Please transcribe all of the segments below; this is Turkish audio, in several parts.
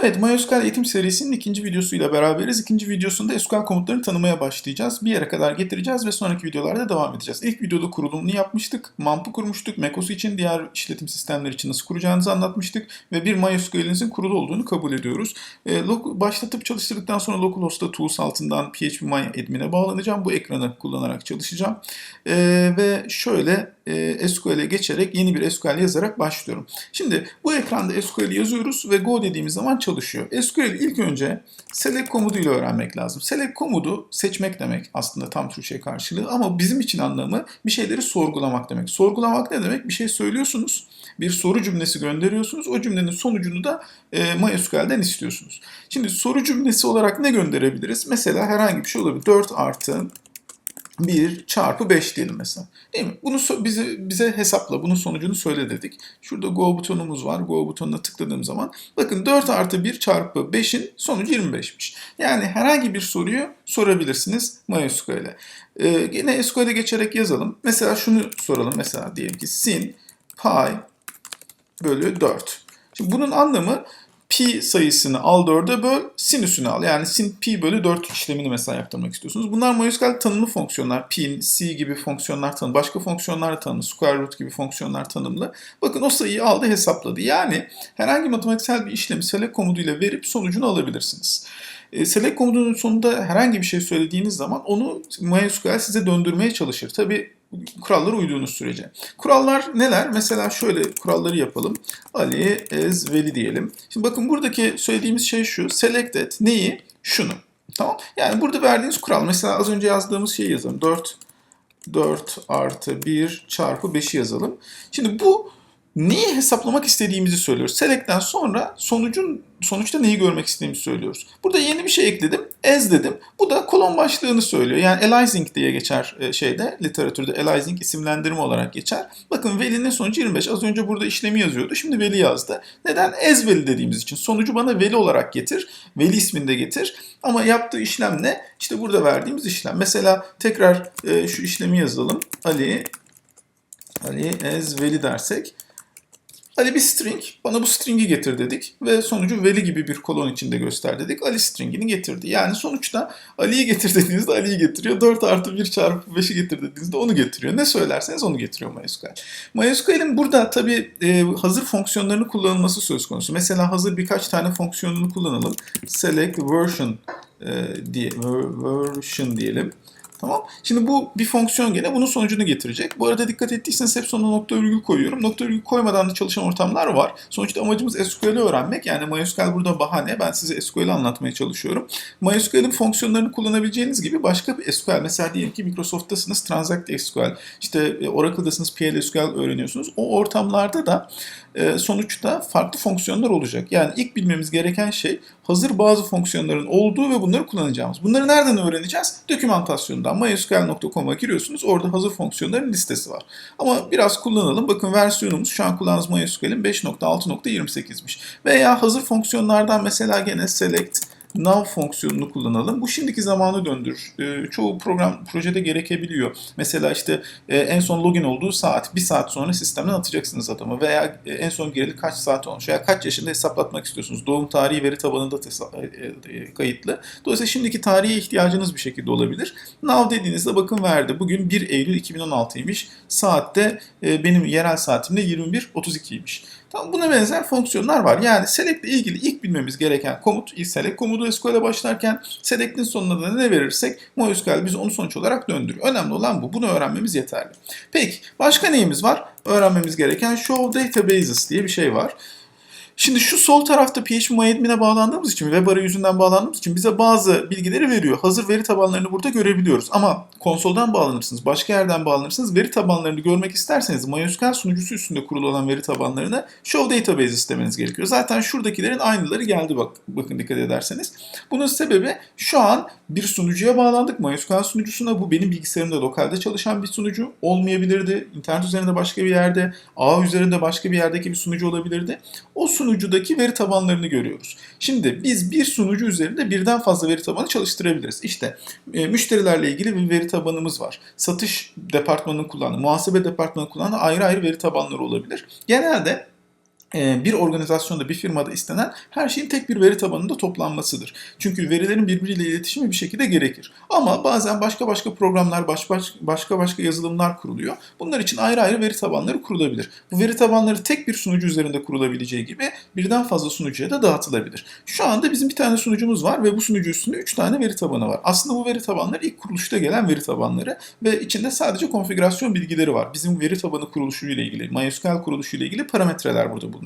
Evet, MySQL eğitim serisinin ikinci videosuyla beraberiz. İkinci videosunda SQL komutlarını tanımaya başlayacağız. Bir yere kadar getireceğiz ve sonraki videolarda devam edeceğiz. İlk videoda kurulumunu yapmıştık, MAMP'ı kurmuştuk, macOS için diğer işletim sistemleri için nasıl kuracağınızı anlatmıştık ve bir MySQL'inizin kurulu olduğunu kabul ediyoruz. E, başlatıp çalıştırdıktan sonra localhost'ta tools altından phpMyAdmin'e bağlanacağım. Bu ekranı kullanarak çalışacağım. E, ve şöyle e, SQL'e geçerek yeni bir SQL yazarak başlıyorum. Şimdi bu ekranda SQL yazıyoruz ve Go dediğimiz zaman çalışıyor. SQL ilk önce select komutuyla öğrenmek lazım. Select komutu seçmek demek aslında tam Türkçe karşılığı ama bizim için anlamı bir şeyleri sorgulamak demek. Sorgulamak ne demek? Bir şey söylüyorsunuz, bir soru cümlesi gönderiyorsunuz. O cümlenin sonucunu da e, MySQL'den istiyorsunuz. Şimdi soru cümlesi olarak ne gönderebiliriz? Mesela herhangi bir şey olabilir. 4 artı 1 çarpı 5 diyelim mesela. Değil mi? Bunu so- bize bize hesapla. Bunun sonucunu söyle dedik. Şurada Go butonumuz var. Go butonuna tıkladığım zaman bakın 4 artı 1 çarpı 5'in sonucu 25'miş. Yani herhangi bir soruyu sorabilirsiniz MySQL'e. Ee, yine SQL'e geçerek yazalım. Mesela şunu soralım. Mesela diyelim ki sin pi bölü 4. Şimdi bunun anlamı pi sayısını al 4'e böl, sinüsünü al. Yani sin pi bölü 4 işlemini mesela yaptırmak istiyorsunuz. Bunlar MySQL tanımlı fonksiyonlar. Pin, c gibi fonksiyonlar tanımlı. Başka fonksiyonlar tanımlı. Square root gibi fonksiyonlar tanımlı. Bakın o sayıyı aldı hesapladı. Yani herhangi matematiksel bir işlemi select komutuyla verip sonucunu alabilirsiniz. E, select komutunun sonunda herhangi bir şey söylediğiniz zaman onu MySQL size döndürmeye çalışır. Tabi kurallara uyduğunuz sürece. Kurallar neler? Mesela şöyle kuralları yapalım. Ali as veli diyelim. Şimdi bakın buradaki söylediğimiz şey şu. Selected neyi? Şunu. Tamam. Yani burada verdiğiniz kural. Mesela az önce yazdığımız şeyi yazalım. 4 4 artı 1 çarpı 5'i yazalım. Şimdi bu neyi hesaplamak istediğimizi söylüyoruz. Select'ten sonra sonucun sonuçta neyi görmek istediğimizi söylüyoruz. Burada yeni bir şey ekledim. As dedim. Bu da kolon başlığını söylüyor. Yani aliasing diye geçer e, şeyde literatürde aliasing isimlendirme olarak geçer. Bakın velinin sonucu 25. Az önce burada işlemi yazıyordu. Şimdi veli yazdı. Neden? As veli dediğimiz için. Sonucu bana veli olarak getir. Veli isminde getir. Ama yaptığı işlem ne? İşte burada verdiğimiz işlem. Mesela tekrar e, şu işlemi yazalım. Ali Ali as veli dersek Ali bir string, bana bu string'i getir dedik ve sonucu veli gibi bir kolon içinde göster dedik. Ali string'ini getirdi. Yani sonuçta Ali'yi getir dediğinizde Ali'yi getiriyor. 4 artı 1 çarpı 5'i getir dediğinizde onu getiriyor. Ne söylerseniz onu getiriyor MySQL. MySQL'in burada tabii e, hazır fonksiyonlarını kullanılması söz konusu. Mesela hazır birkaç tane fonksiyonunu kullanalım. Select version e, diye version diyelim. Tamam. Şimdi bu bir fonksiyon gene bunun sonucunu getirecek. Bu arada dikkat ettiyseniz hep sonuna nokta virgül koyuyorum. Nokta virgül koymadan da çalışan ortamlar var. Sonuçta amacımız SQL'i öğrenmek. Yani MySQL burada bahane. Ben size SQL'i anlatmaya çalışıyorum. MySQL'in fonksiyonlarını kullanabileceğiniz gibi başka bir SQL. Mesela diyelim ki Microsoft'tasınız Transact SQL. İşte e, Oracle'dasınız PLSQL öğreniyorsunuz. O ortamlarda da e, sonuçta farklı fonksiyonlar olacak. Yani ilk bilmemiz gereken şey hazır bazı fonksiyonların olduğu ve bunları kullanacağımız. Bunları nereden öğreneceğiz? Dokümantasyondan. mysql.com'a giriyorsunuz. Orada hazır fonksiyonların listesi var. Ama biraz kullanalım. Bakın versiyonumuz şu an kullandığımız MySQL'in 5.6.28'miş. Veya hazır fonksiyonlardan mesela gene select now fonksiyonunu kullanalım. Bu şimdiki zamanı döndür. E, çoğu program projede gerekebiliyor. Mesela işte e, en son login olduğu saat, bir saat sonra sistemden atacaksınız adamı veya e, en son gireli kaç saat olmuş veya kaç yaşında hesaplatmak istiyorsunuz. Doğum tarihi veri tabanında e, kayıtlı. Dolayısıyla şimdiki tarihe ihtiyacınız bir şekilde olabilir. Now dediğinizde bakın verdi. Bugün 1 Eylül 2016'ymış. Saatte e, benim yerel saatimde 21.32'ymiş. Tamam buna benzer fonksiyonlar var. Yani select ilgili ilk bilmemiz gereken komut, select komutu SQL'e başlarken select'in sonuna da ne verirsek MySQL bize onu sonuç olarak döndürüyor. Önemli olan bu. Bunu öğrenmemiz yeterli. Peki başka neyimiz var? Öğrenmemiz gereken show databases diye bir şey var. Şimdi şu sol tarafta phpMyAdmin'e bağlandığımız için, web arayüzünden bağlandığımız için bize bazı bilgileri veriyor. Hazır veri tabanlarını burada görebiliyoruz. Ama konsoldan bağlanırsınız, başka yerden bağlanırsınız. Veri tabanlarını görmek isterseniz MySQL sunucusu üstünde kurulu olan veri tabanlarını Show Database istemeniz gerekiyor. Zaten şuradakilerin aynıları geldi bak, bakın dikkat ederseniz. Bunun sebebi şu an bir sunucuya bağlandık. MySQL sunucusuna bu benim bilgisayarımda lokalde çalışan bir sunucu olmayabilirdi. İnternet üzerinde başka bir yerde, ağ üzerinde başka bir yerdeki bir sunucu olabilirdi. O sunucudaki veri tabanlarını görüyoruz. Şimdi biz bir sunucu üzerinde birden fazla veri tabanı çalıştırabiliriz. İşte e, müşterilerle ilgili bir veri tabanımız var. Satış departmanının kullandığı, muhasebe departmanının kullandığı ayrı ayrı veri tabanları olabilir. Genelde bir organizasyonda, bir firmada istenen her şeyin tek bir veri tabanında toplanmasıdır. Çünkü verilerin birbiriyle iletişimi bir şekilde gerekir. Ama bazen başka başka programlar, baş, baş, başka başka yazılımlar kuruluyor. Bunlar için ayrı ayrı veri tabanları kurulabilir. Bu veri tabanları tek bir sunucu üzerinde kurulabileceği gibi birden fazla sunucuya da dağıtılabilir. Şu anda bizim bir tane sunucumuz var ve bu sunucu üstünde 3 tane veri tabanı var. Aslında bu veri tabanları ilk kuruluşta gelen veri tabanları ve içinde sadece konfigürasyon bilgileri var. Bizim veri tabanı kuruluşuyla ilgili, MySQL kuruluşuyla ilgili parametreler burada bulunuyor.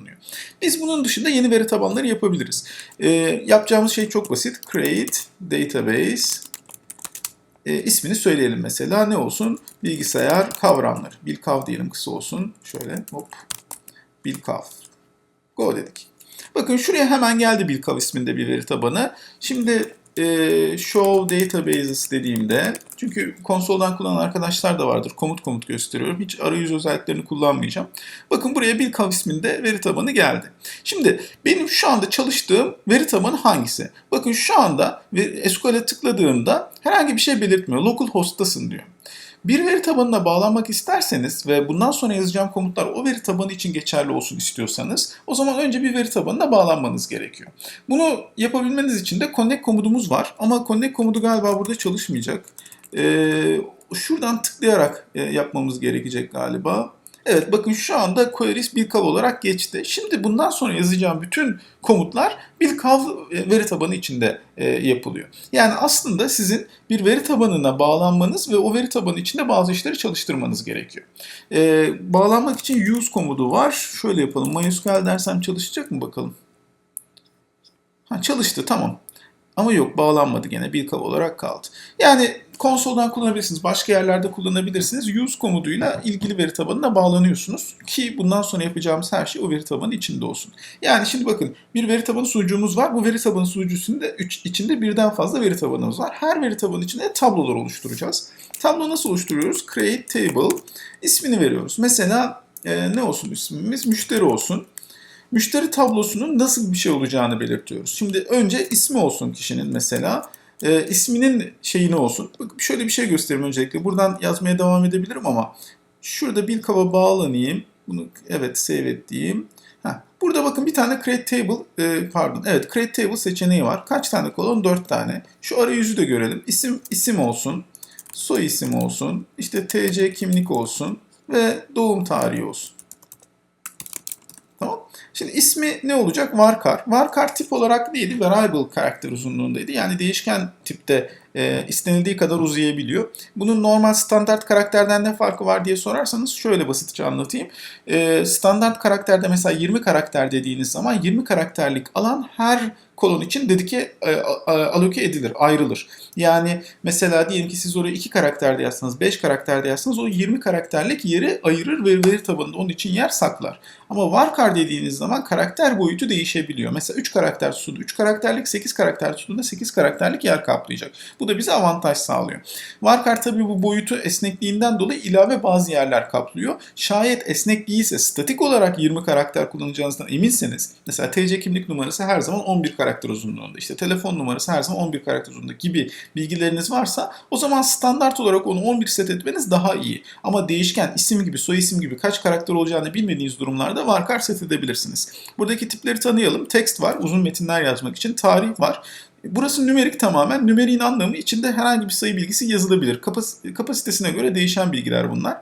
Biz bunun dışında yeni veri tabanları yapabiliriz. Ee, yapacağımız şey çok basit. Create database e, ismini söyleyelim mesela. Ne olsun? Bilgisayar kavramları. Bilkav diyelim kısa olsun. Şöyle hop. Bilkav. Go dedik. Bakın şuraya hemen geldi Bilkav isminde bir veri tabanı. Şimdi e, show databases dediğimde çünkü konsoldan kullanan arkadaşlar da vardır. Komut komut gösteriyorum. Hiç arayüz özelliklerini kullanmayacağım. Bakın buraya Bilkav isminde veri tabanı geldi. Şimdi benim şu anda çalıştığım veri tabanı hangisi? Bakın şu anda SQL'e tıkladığımda herhangi bir şey belirtmiyor. Localhost'tasın diyor. Bir veri tabanına bağlanmak isterseniz ve bundan sonra yazacağım komutlar o veri tabanı için geçerli olsun istiyorsanız o zaman önce bir veri tabanına bağlanmanız gerekiyor. Bunu yapabilmeniz için de connect komudumuz var ama connect komudu galiba burada çalışmayacak. Ee, şuradan tıklayarak e, yapmamız gerekecek galiba. Evet bakın şu anda queries bilkav olarak geçti. Şimdi bundan sonra yazacağım bütün komutlar bilkav e, veri tabanı içinde e, yapılıyor. Yani aslında sizin bir veri tabanına bağlanmanız ve o veri tabanı içinde bazı işleri çalıştırmanız gerekiyor. E, bağlanmak için use komudu var. Şöyle yapalım. MySQL dersem çalışacak mı bakalım. Ha, çalıştı tamam. Ama yok bağlanmadı gene bilkav olarak kaldı. Yani konsoldan kullanabilirsiniz. Başka yerlerde kullanabilirsiniz. Use komutuyla ilgili veri tabanına bağlanıyorsunuz. Ki bundan sonra yapacağımız her şey o veri tabanı içinde olsun. Yani şimdi bakın bir veri tabanı sunucumuz var. Bu veri tabanı sunucusunda içinde birden fazla veri tabanımız var. Her veri tabanı içinde tablolar oluşturacağız. Tablo nasıl oluşturuyoruz? Create table ismini veriyoruz. Mesela e, ne olsun ismimiz? Müşteri olsun müşteri tablosunun nasıl bir şey olacağını belirtiyoruz. Şimdi önce ismi olsun kişinin mesela. E, isminin şeyini olsun. Bak şöyle bir şey göstereyim öncelikle. Buradan yazmaya devam edebilirim ama şurada bir kaba bağlanayım. Bunu evet save et diyeyim. Heh, burada bakın bir tane create table e, pardon evet create table seçeneği var. Kaç tane kolon? 4 tane. Şu arayüzü de görelim. İsim isim olsun. Soy isim olsun. işte TC kimlik olsun ve doğum tarihi olsun. Şimdi ismi ne olacak? Varkar. Varkar tip olarak değildi. Variable karakter uzunluğundaydı. Yani değişken tipte e, istenildiği kadar uzayabiliyor. Bunun normal standart karakterden ne farkı var diye sorarsanız şöyle basitçe anlatayım. E, standart karakterde mesela 20 karakter dediğiniz zaman 20 karakterlik alan her kolon için dedike e, aloke edilir, ayrılır. Yani mesela diyelim ki siz oraya 2 karakterde yazsanız, 5 karakterde yazsanız o 20 karakterlik yeri ayırır ve veri tabanında onun için yer saklar. Ama varkar dediğiniz zaman karakter boyutu değişebiliyor. Mesela 3 karakter tutuldu. 3 karakterlik 8 karakter tutulduğunda 8 karakterlik yer kaplayacak. Bu da bize avantaj sağlıyor. Varkar tabii bu boyutu esnekliğinden dolayı ilave bazı yerler kaplıyor. Şayet esnek değilse statik olarak 20 karakter kullanacağınızdan eminseniz mesela TC kimlik numarası her zaman 11 karakter uzunluğunda işte telefon numarası her zaman 11 karakter uzunluğunda gibi bilgileriniz varsa o zaman standart olarak onu 11 set etmeniz daha iyi. Ama değişken isim gibi soy isim gibi kaç karakter olacağını bilmediğiniz durumlarda varkar set edebilirsiniz. Buradaki tipleri tanıyalım. Text var uzun metinler yazmak için. Tarih var. Burası nümerik tamamen. Nümeriğin anlamı içinde herhangi bir sayı bilgisi yazılabilir. Kapas kapasitesine göre değişen bilgiler bunlar.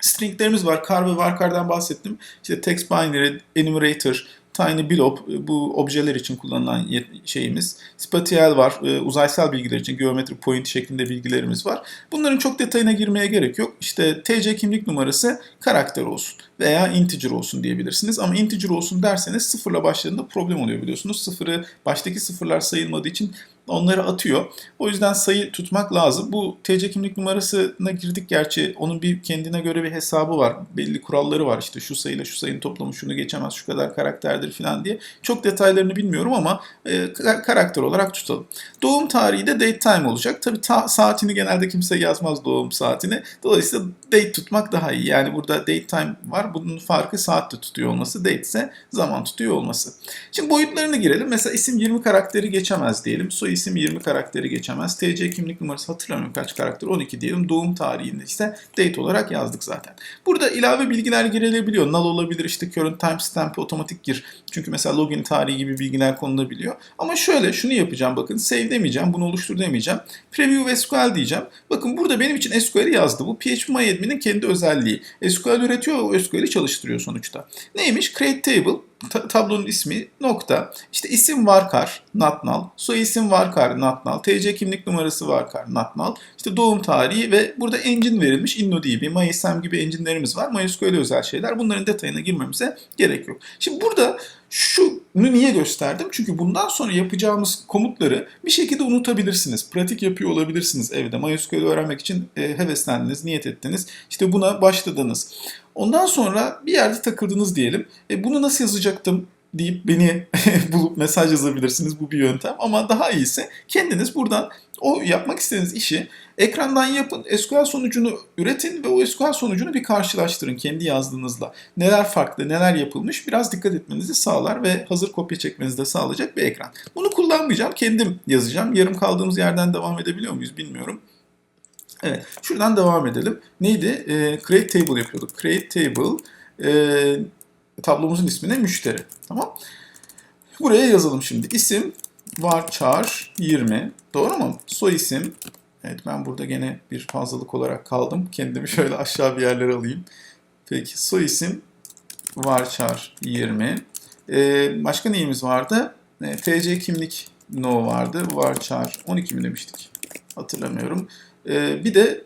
Stringlerimiz var. Kar ve varkardan bahsettim. İşte text binary, enumerator, Tiny Blob bu objeler için kullanılan şeyimiz. Spatial var. E, uzaysal bilgiler için geometri point şeklinde bilgilerimiz var. Bunların çok detayına girmeye gerek yok. İşte TC kimlik numarası karakter olsun veya integer olsun diyebilirsiniz. Ama integer olsun derseniz sıfırla başladığında problem oluyor biliyorsunuz. Sıfırı baştaki sıfırlar sayılmadığı için onları atıyor. O yüzden sayı tutmak lazım. Bu TC kimlik numarasına girdik gerçi. Onun bir kendine göre bir hesabı var. Belli kuralları var. İşte şu sayıyla şu sayının toplamı şunu geçemez, şu kadar karakterdir falan diye. Çok detaylarını bilmiyorum ama e, karakter olarak tutalım. Doğum tarihi de date time olacak. Tabii ta- saatini genelde kimse yazmaz doğum saatini. Dolayısıyla date tutmak daha iyi. Yani burada date time var. Bunun farkı saatte tutuyor olması. İse zaman tutuyor olması. Şimdi boyutlarını girelim. Mesela isim 20 karakteri geçemez diyelim. Soy isim 20 karakteri geçemez. TC kimlik numarası hatırlamıyorum kaç karakter 12 diyelim. Doğum tarihinde ise date olarak yazdık zaten. Burada ilave bilgiler girilebiliyor. Null olabilir işte current timestamp'i otomatik gir. Çünkü mesela login tarihi gibi bilgiler konulabiliyor. Ama şöyle şunu yapacağım bakın save demeyeceğim bunu oluştur demeyeceğim. Preview SQL diyeceğim. Bakın burada benim için SQL'i yazdı. Bu PHPMyAdmin'in kendi özelliği. SQL üretiyor o SQL'i çalıştırıyor sonuçta. Neymiş? Create table ta- tablonun ismi nokta. İşte isim varkar not null. Soy isim varkar not. TC kimlik numarası varkar not null. İşte doğum tarihi ve burada engine verilmiş. InnoDB, MySQL gibi engine'lerimiz var. MySQL'e özel şeyler. Bunların detayına girmemize gerek yok. Şimdi burada şunu niye gösterdim? Çünkü bundan sonra yapacağımız komutları bir şekilde unutabilirsiniz. Pratik yapıyor olabilirsiniz evde. MySQL öğrenmek için e, heveslendiniz, niyet ettiniz. İşte buna başladınız. Ondan sonra bir yerde takıldınız diyelim. E, bunu nasıl yazacaktım deyip beni bulup mesaj yazabilirsiniz. Bu bir yöntem. Ama daha iyisi kendiniz buradan o yapmak istediğiniz işi ekrandan yapın. SQL sonucunu üretin ve o SQL sonucunu bir karşılaştırın kendi yazdığınızla. Neler farklı, neler yapılmış biraz dikkat etmenizi sağlar ve hazır kopya çekmenizi de sağlayacak bir ekran. Bunu kullanmayacağım. Kendim yazacağım. Yarım kaldığımız yerden devam edebiliyor muyuz bilmiyorum. Evet, şuradan devam edelim. Neydi? Ee, create table yapıyorduk. Create table e, tablomuzun ismi ne? Müşteri. Tamam. Buraya yazalım şimdi. İsim varchar 20. Doğru mu? Soy isim. Evet ben burada gene bir fazlalık olarak kaldım. Kendimi şöyle aşağı bir yerlere alayım. Peki soy isim varchar 20. Ee, başka neyimiz vardı? Ee, TC kimlik no vardı. Varchar 12 mi demiştik? Hatırlamıyorum. Ee, bir de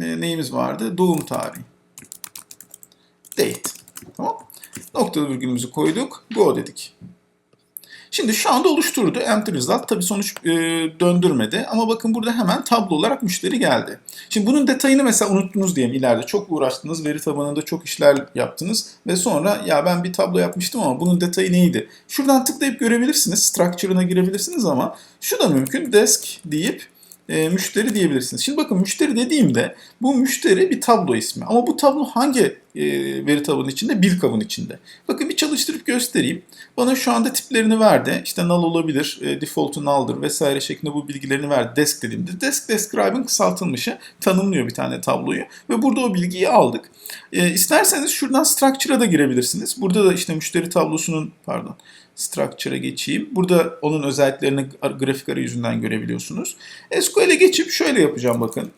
e, neyimiz vardı? Doğum tarihi. Date. Tamam. Noktalı virgülümüzü koyduk. Go dedik. Şimdi şu anda oluşturdu. Empty result. Tabii sonuç e, döndürmedi. Ama bakın burada hemen tablo olarak müşteri geldi. Şimdi bunun detayını mesela unuttunuz diyelim ileride. Çok uğraştınız. Veri tabanında çok işler yaptınız. Ve sonra ya ben bir tablo yapmıştım ama bunun detayı neydi? Şuradan tıklayıp görebilirsiniz. Structure'ına girebilirsiniz ama şu da mümkün. Desk deyip e, müşteri diyebilirsiniz. Şimdi bakın müşteri dediğimde bu müşteri bir tablo ismi. Ama bu tablo hangi e, veri tabanı içinde? Bir kabın içinde. Bakın bir çalıştırıp göstereyim. Bana şu anda tiplerini verdi. İşte null olabilir, e, default'u null'dır vesaire şeklinde bu bilgilerini verdi. Desk dediğimde. Desk describe'ın kısaltılmışı tanımlıyor bir tane tabloyu. Ve burada o bilgiyi aldık. E, isterseniz şuradan structure'a da girebilirsiniz. Burada da işte müşteri tablosunun pardon structure'a geçeyim. Burada onun özelliklerini grafik arayüzünden görebiliyorsunuz. SQL'e geçip şöyle yapacağım bakın.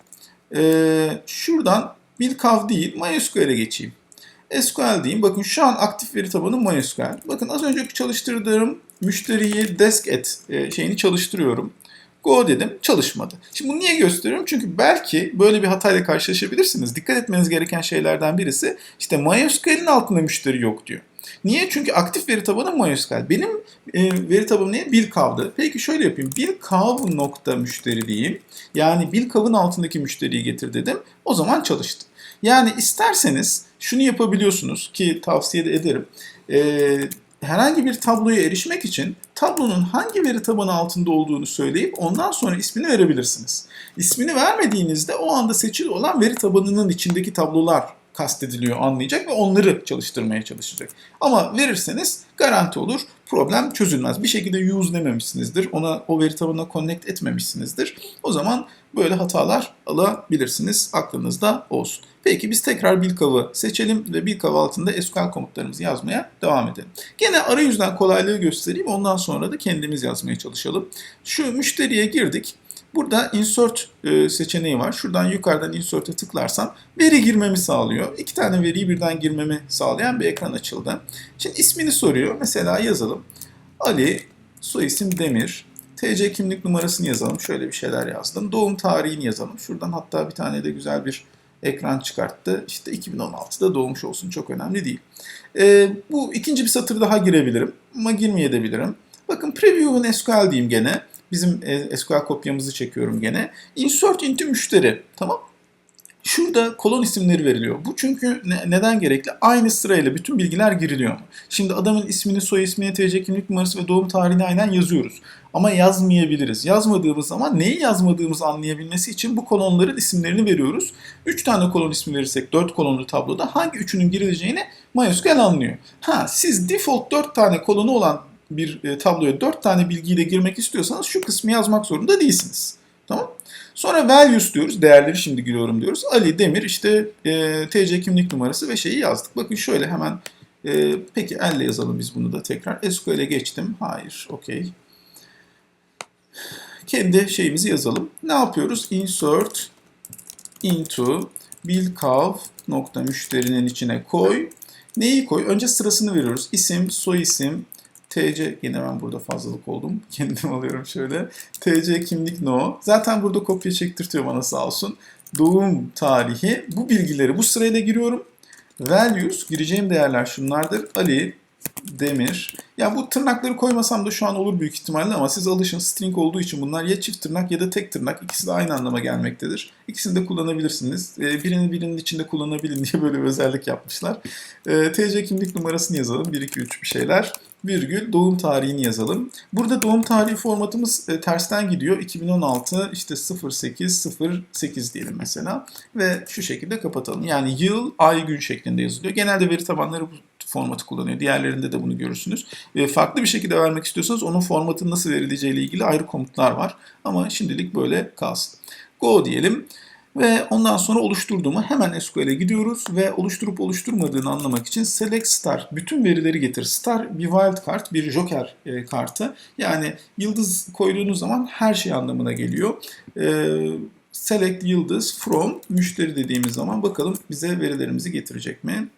Ee, şuradan Bilkav değil MySQL'e geçeyim. SQL diyeyim. Bakın şu an aktif veri tabanı MySQL. Bakın az önceki çalıştırdığım müşteriyi desk et e, şeyini çalıştırıyorum. Go dedim. Çalışmadı. Şimdi bunu niye gösteriyorum? Çünkü belki böyle bir hatayla karşılaşabilirsiniz. Dikkat etmeniz gereken şeylerden birisi işte MySQL'in altında müşteri yok diyor. Niye? Çünkü aktif veri tabanı MySQL. Benim e, veri tabanım ne? Bilkav'dı. Peki şöyle yapayım. Bilkav nokta müşteri diyeyim. Yani Bilkav'ın altındaki müşteriyi getir dedim. O zaman çalıştı. Yani isterseniz şunu yapabiliyorsunuz ki tavsiye de ederim. E, herhangi bir tabloya erişmek için tablonun hangi veri tabanı altında olduğunu söyleyip ondan sonra ismini verebilirsiniz. İsmini vermediğinizde o anda seçili olan veri tabanının içindeki tablolar kastediliyor anlayacak ve onları çalıştırmaya çalışacak. Ama verirseniz garanti olur problem çözülmez. Bir şekilde use dememişsinizdir. Ona o veri tabanına connect etmemişsinizdir. O zaman böyle hatalar alabilirsiniz. Aklınızda olsun. Peki biz tekrar Bilkav'ı seçelim ve Bilkav altında SQL komutlarımızı yazmaya devam edelim. Gene arayüzden kolaylığı göstereyim. Ondan sonra da kendimiz yazmaya çalışalım. Şu müşteriye girdik. Burada insert e, seçeneği var. Şuradan yukarıdan insert'e tıklarsam veri girmemi sağlıyor. İki tane veriyi birden girmemi sağlayan bir ekran açıldı. Şimdi ismini soruyor. Mesela yazalım. Ali, soyisim Demir. TC kimlik numarasını yazalım. Şöyle bir şeyler yazdım. Doğum tarihini yazalım. Şuradan hatta bir tane de güzel bir ekran çıkarttı. İşte 2016'da doğmuş olsun. Çok önemli değil. E, bu ikinci bir satır daha girebilirim. Ama girmeyebilirim. Bakın Preview'un SQL diyeyim gene bizim e, SQL kopyamızı çekiyorum gene. Insert into müşteri. Tamam. Şurada kolon isimleri veriliyor. Bu çünkü ne, neden gerekli? Aynı sırayla bütün bilgiler giriliyor? Şimdi adamın ismini, soy ismini, TC kimlik numarası ve doğum tarihini aynen yazıyoruz. Ama yazmayabiliriz. Yazmadığımız zaman neyi yazmadığımızı anlayabilmesi için bu kolonların isimlerini veriyoruz. 3 tane kolon ismi verirsek 4 kolonlu tabloda hangi üçünün girileceğini MySQL anlıyor. Ha siz default 4 tane kolonu olan bir e, tabloya 4 tane bilgiyi de girmek istiyorsanız şu kısmı yazmak zorunda değilsiniz. Tamam. Sonra values diyoruz. Değerleri şimdi giriyorum diyoruz. Ali Demir işte e, TC kimlik numarası ve şeyi yazdık. Bakın şöyle hemen e, peki elle yazalım biz bunu da tekrar. SQL'e geçtim. Hayır. Okey. Kendi şeyimizi yazalım. Ne yapıyoruz? Insert into bilkav nokta müşterinin içine koy. Neyi koy? Önce sırasını veriyoruz. İsim, soy isim, TC, yine ben burada fazlalık oldum. Kendim alıyorum şöyle. TC kimlik no. Zaten burada kopya çektirtiyor bana sağ olsun. Doğum tarihi. Bu bilgileri bu sırayla giriyorum. Values, gireceğim değerler şunlardır. Ali, Demir. Ya bu tırnakları koymasam da şu an olur büyük ihtimalle ama siz alışın string olduğu için bunlar ya çift tırnak ya da tek tırnak. İkisi de aynı anlama gelmektedir. İkisini de kullanabilirsiniz. Ee, birini birinin içinde kullanabilin diye böyle bir özellik yapmışlar. Ee, TC kimlik numarasını yazalım. 1, 2, 3 bir şeyler. Virgül doğum tarihini yazalım. Burada doğum tarihi formatımız e, tersten gidiyor. 2016 işte 0808 diyelim mesela. Ve şu şekilde kapatalım. Yani yıl, ay, gün şeklinde yazılıyor. Genelde veri tabanları bu formatı kullanıyor. Diğerlerinde de bunu görürsünüz. E, farklı bir şekilde vermek istiyorsanız onun formatının nasıl verileceği ile ilgili ayrı komutlar var. Ama şimdilik böyle kalsın. Go diyelim. Ve ondan sonra oluşturduğumu hemen SQL'e gidiyoruz ve oluşturup oluşturmadığını anlamak için select star bütün verileri getir. Star bir wild card, bir joker e, kartı. Yani yıldız koyduğunuz zaman her şey anlamına geliyor. E, select yıldız from müşteri dediğimiz zaman bakalım bize verilerimizi getirecek mi?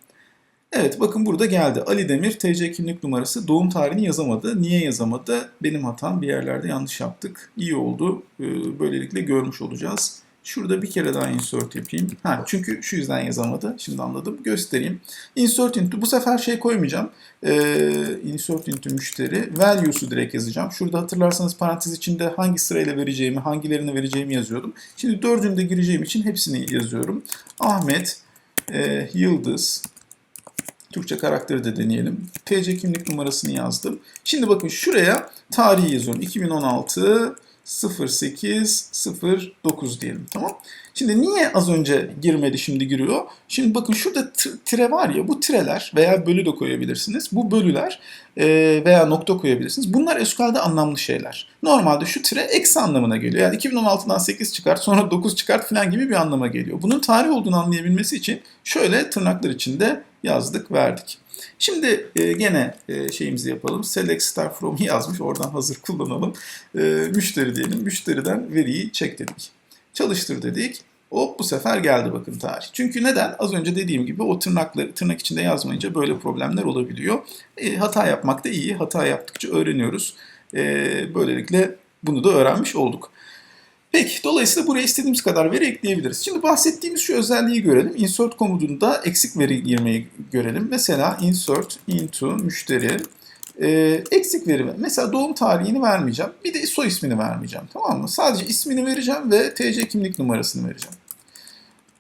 Evet bakın burada geldi. Ali Demir TC kimlik numarası doğum tarihini yazamadı. Niye yazamadı? Benim hatam bir yerlerde yanlış yaptık. İyi oldu. E, böylelikle görmüş olacağız. Şurada bir kere daha insert yapayım. Ha, çünkü şu yüzden yazamadı. Şimdi anladım. Göstereyim. Insert into. Bu sefer şey koymayacağım. Ee, insert into müşteri. Values'u direkt yazacağım. Şurada hatırlarsanız parantez içinde hangi sırayla vereceğimi, hangilerini vereceğimi yazıyordum. Şimdi dördünü gireceğim için hepsini yazıyorum. Ahmet, e, Yıldız, Türkçe karakteri de deneyelim. TC kimlik numarasını yazdım. Şimdi bakın şuraya tarihi yazıyorum. 2016 0809 diyelim tamam. Şimdi niye az önce girmedi şimdi giriyor? Şimdi bakın şurada tire var ya bu tireler veya bölü de koyabilirsiniz. Bu bölüler e, veya nokta koyabilirsiniz. Bunlar SQL'de anlamlı şeyler. Normalde şu tire eksi anlamına geliyor. Yani 2016'dan 8 çıkart sonra 9 çıkart falan gibi bir anlama geliyor. Bunun tarih olduğunu anlayabilmesi için şöyle tırnaklar içinde yazdık verdik. Şimdi e, gene e, şeyimizi yapalım. Select star from'u yazmış. Oradan hazır kullanalım. E, müşteri diyelim. Müşteriden veriyi çek dedik. Çalıştır dedik. Hop bu sefer geldi bakın tarih. Çünkü neden? Az önce dediğim gibi o tırnakları tırnak içinde yazmayınca böyle problemler olabiliyor. E, hata yapmak da iyi. Hata yaptıkça öğreniyoruz. E, böylelikle bunu da öğrenmiş olduk. Peki dolayısıyla buraya istediğimiz kadar veri ekleyebiliriz. Şimdi bahsettiğimiz şu özelliği görelim. Insert komutunda eksik veri girmeyi görelim. Mesela insert into müşteri e, eksik veri. Mesela doğum tarihini vermeyeceğim. Bir de soy ismini vermeyeceğim. Tamam mı? Sadece ismini vereceğim ve TC kimlik numarasını vereceğim.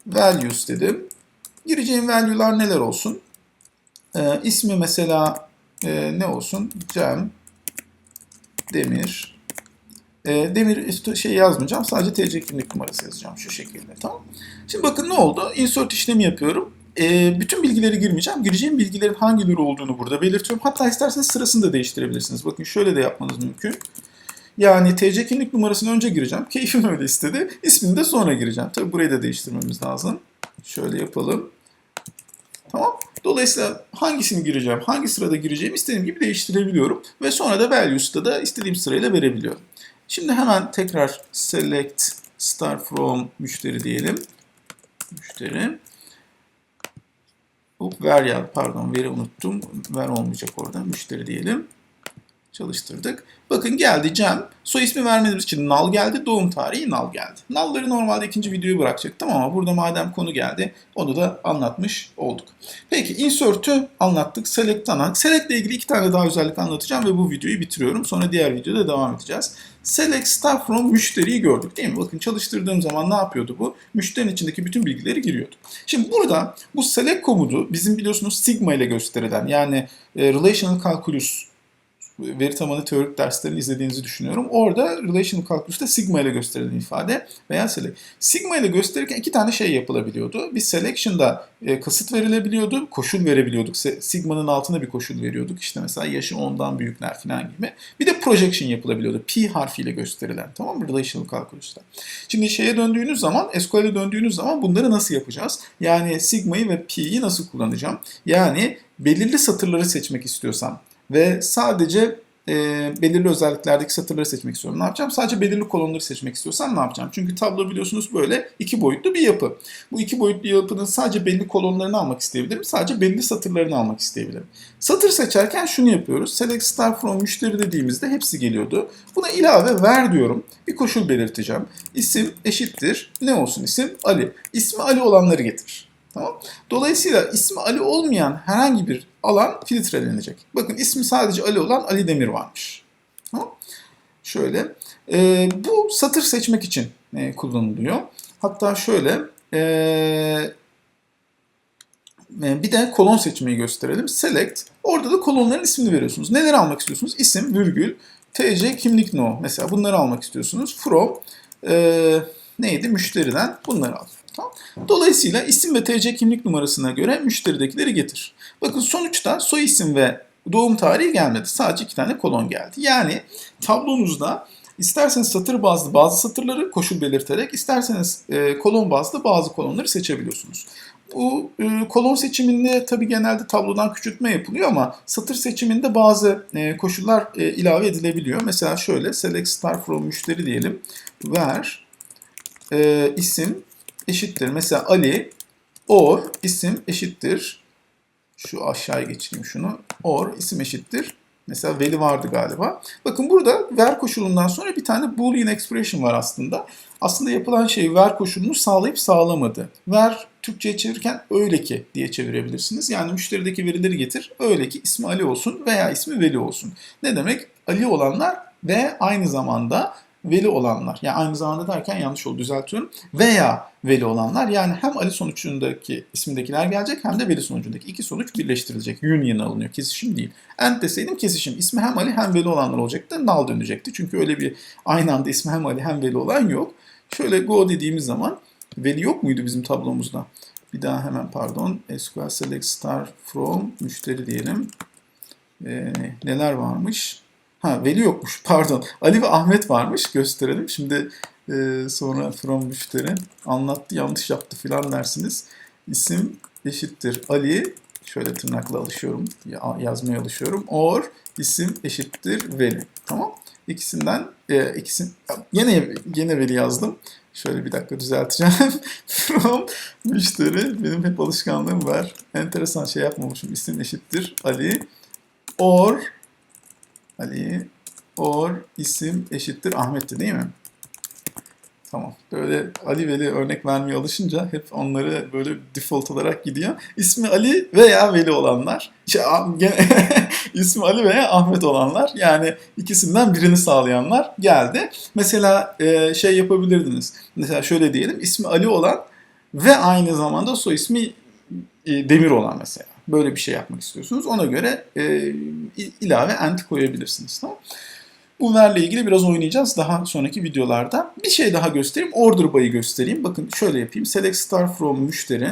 Values dedim. Gireceğim value'lar neler olsun? E, ismi mesela e, ne olsun? Cem Demir e, demir şey yazmayacağım. Sadece TC kimlik numarası yazacağım şu şekilde. Tamam. Şimdi bakın ne oldu? Insert işlemi yapıyorum. E, bütün bilgileri girmeyeceğim. Gireceğim bilgilerin hangileri olduğunu burada belirtiyorum. Hatta isterseniz sırasını da değiştirebilirsiniz. Bakın şöyle de yapmanız mümkün. Yani TC kimlik numarasını önce gireceğim. Keyfim öyle istedi. İsmini de sonra gireceğim. Tabi burayı da değiştirmemiz lazım. Şöyle yapalım. Tamam. Dolayısıyla hangisini gireceğim, hangi sırada gireceğim istediğim gibi değiştirebiliyorum. Ve sonra da values'ta da istediğim sırayla verebiliyorum. Şimdi hemen tekrar select star from müşteri diyelim. Müşteri. Hop, ver ya pardon veri unuttum. Ver olmayacak orada. Müşteri diyelim. Çalıştırdık. Bakın geldi Cem. Soy ismi vermediğimiz için null geldi. Doğum tarihi null geldi. Null'ları normalde ikinci videoyu bırakacaktım ama burada madem konu geldi onu da anlatmış olduk. Peki insert'ü anlattık. Select ana. Select ile ilgili iki tane daha özellik anlatacağım ve bu videoyu bitiriyorum. Sonra diğer videoda devam edeceğiz. Select star from müşteriyi gördük değil mi? Bakın çalıştırdığım zaman ne yapıyordu bu? Müşterinin içindeki bütün bilgileri giriyordu. Şimdi burada bu select komutu bizim biliyorsunuz sigma ile gösterilen yani e, relational calculus veri tabanı teorik derslerini izlediğinizi düşünüyorum. Orada relational calculus'ta sigma ile gösterilen ifade veya select. Sigma ile gösterirken iki tane şey yapılabiliyordu. Bir selection'da e, kasıt verilebiliyordu, koşul verebiliyorduk. Sigma'nın altına bir koşul veriyorduk. İşte mesela yaşı 10'dan büyükler falan gibi. Bir de projection yapılabiliyordu. P harfiyle gösterilen tamam mı? Relational calculus'ta. Şimdi şeye döndüğünüz zaman, SQL'e döndüğünüz zaman bunları nasıl yapacağız? Yani sigma'yı ve pi'yi nasıl kullanacağım? Yani belirli satırları seçmek istiyorsam ve sadece e, belirli özelliklerdeki satırları seçmek istiyorum. Ne yapacağım? Sadece belirli kolonları seçmek istiyorsam ne yapacağım? Çünkü tablo biliyorsunuz böyle iki boyutlu bir yapı. Bu iki boyutlu yapının sadece belli kolonlarını almak isteyebilirim. Sadece belli satırlarını almak isteyebilirim. Satır seçerken şunu yapıyoruz. Select star from müşteri dediğimizde hepsi geliyordu. Buna ilave ver diyorum. Bir koşul belirteceğim. İsim eşittir. Ne olsun isim? Ali. İsmi Ali olanları getir. Tamam. Dolayısıyla ismi Ali olmayan herhangi bir alan filtrelenecek. Bakın ismi sadece Ali olan Ali Demir varmış. Tamam. Şöyle. e, bu satır seçmek için e, kullanılıyor. Hatta şöyle e, e, bir de kolon seçmeyi gösterelim. Select. Orada da kolonların ismini veriyorsunuz. Neleri almak istiyorsunuz? İsim, virgül, TC, kimlik no. Mesela bunları almak istiyorsunuz. From e, neydi? Müşteriden bunları al. Tamam. Dolayısıyla isim ve TC kimlik numarasına göre müşteridekileri getir. Bakın sonuçta soy isim ve doğum tarihi gelmedi. Sadece iki tane kolon geldi. Yani tablonuzda isterseniz satır bazlı bazı satırları koşul belirterek, isterseniz e, kolon bazlı bazı kolonları seçebiliyorsunuz. Bu e, kolon seçiminde tabii genelde tablodan küçültme yapılıyor ama satır seçiminde bazı e, koşullar e, ilave edilebiliyor. Mesela şöyle select star from müşteri diyelim. Ver e, isim eşittir. Mesela Ali or isim eşittir. Şu aşağıya geçireyim şunu. Or isim eşittir. Mesela veli vardı galiba. Bakın burada ver koşulundan sonra bir tane boolean expression var aslında. Aslında yapılan şey ver koşulunu sağlayıp sağlamadı. Ver Türkçe'ye çevirirken öyle ki diye çevirebilirsiniz. Yani müşterideki verileri getir. Öyle ki ismi Ali olsun veya ismi Veli olsun. Ne demek? Ali olanlar ve aynı zamanda veli olanlar. Yani aynı zamanda derken yanlış oldu düzeltiyorum. Veya veli olanlar yani hem Ali sonucundaki ismindekiler gelecek hem de veli sonucundaki iki sonuç birleştirilecek. Union alınıyor. Kesişim değil. And deseydim kesişim. İsmi hem Ali hem veli olanlar olacaktı. Null dönecekti. Çünkü öyle bir aynı anda ismi hem Ali hem veli olan yok. Şöyle go dediğimiz zaman veli yok muydu bizim tablomuzda? Bir daha hemen pardon. SQL select star from müşteri diyelim. Ee, neler varmış? Ha veli yokmuş pardon. Ali ve Ahmet varmış gösterelim. Şimdi e, sonra from müşteri anlattı yanlış yaptı filan dersiniz. İsim eşittir Ali. Şöyle tırnakla alışıyorum. ya- Yazmaya alışıyorum. Or isim eşittir veli. Tamam. İkisinden e, ikisin yine yine veli yazdım. Şöyle bir dakika düzelteceğim. From müşteri benim hep alışkanlığım var. Enteresan şey yapmamışım. İsim eşittir Ali. Or Ali or isim eşittir Ahmet'ti değil mi? Tamam. Böyle Ali Veli örnek vermeye alışınca hep onları böyle default olarak gidiyor. İsmi Ali veya Veli olanlar. Şey, a- gene- ismi Ali veya Ahmet olanlar. Yani ikisinden birini sağlayanlar geldi. Mesela e, şey yapabilirdiniz. Mesela şöyle diyelim. ismi Ali olan ve aynı zamanda soy ismi e, Demir olan mesela. Böyle bir şey yapmak istiyorsunuz. Ona göre e, ilave ent koyabilirsiniz. Tamam Bu verle ilgili biraz oynayacağız daha sonraki videolarda. Bir şey daha göstereyim. Order by'ı göstereyim. Bakın şöyle yapayım. Select star from müşteri.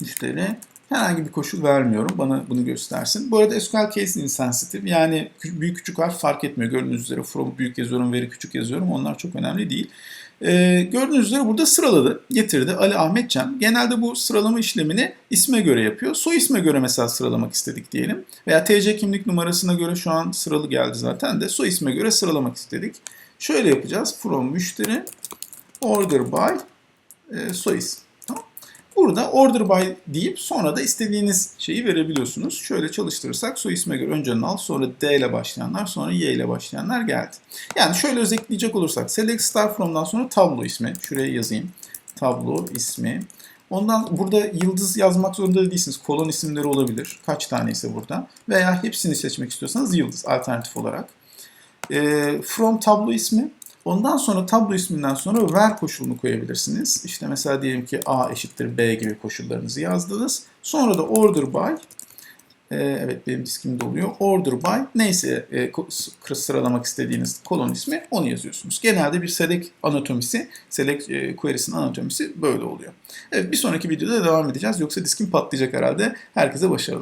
Müşteri. Herhangi bir koşul vermiyorum. Bana bunu göstersin. Bu arada SQL case insensitive. Yani büyük küçük harf fark etmiyor. Gördüğünüz üzere from büyük yazıyorum, veri küçük yazıyorum. Onlar çok önemli değil. Ee, gördüğünüz üzere burada sıraladı, getirdi. Ali Ahmet Cem. Genelde bu sıralama işlemini isme göre yapıyor. Soy isme göre mesela sıralamak istedik diyelim. Veya TC kimlik numarasına göre şu an sıralı geldi zaten de soy isme göre sıralamak istedik. Şöyle yapacağız. From müşteri order by e, soy isim. Burada order by deyip sonra da istediğiniz şeyi verebiliyorsunuz. Şöyle çalıştırırsak soy isme göre önce null sonra D ile başlayanlar sonra Y ile başlayanlar geldi. Yani şöyle özetleyecek olursak select star from'dan sonra tablo ismi. Şuraya yazayım. Tablo ismi. Ondan burada yıldız yazmak zorunda değilsiniz. Kolon isimleri olabilir. Kaç tane ise burada. Veya hepsini seçmek istiyorsanız yıldız alternatif olarak. Ee, from tablo ismi. Ondan sonra tablo isminden sonra ver koşulunu koyabilirsiniz. İşte mesela diyelim ki A eşittir B gibi koşullarınızı yazdınız. Sonra da order by Ee, evet benim diskimde oluyor. Order by neyse e, sıralamak istediğiniz kolon ismi onu yazıyorsunuz. Genelde bir select anatomisi, select e, query'sinin anatomisi böyle oluyor. Evet bir sonraki videoda devam edeceğiz. Yoksa diskim patlayacak herhalde. Herkese başarılar.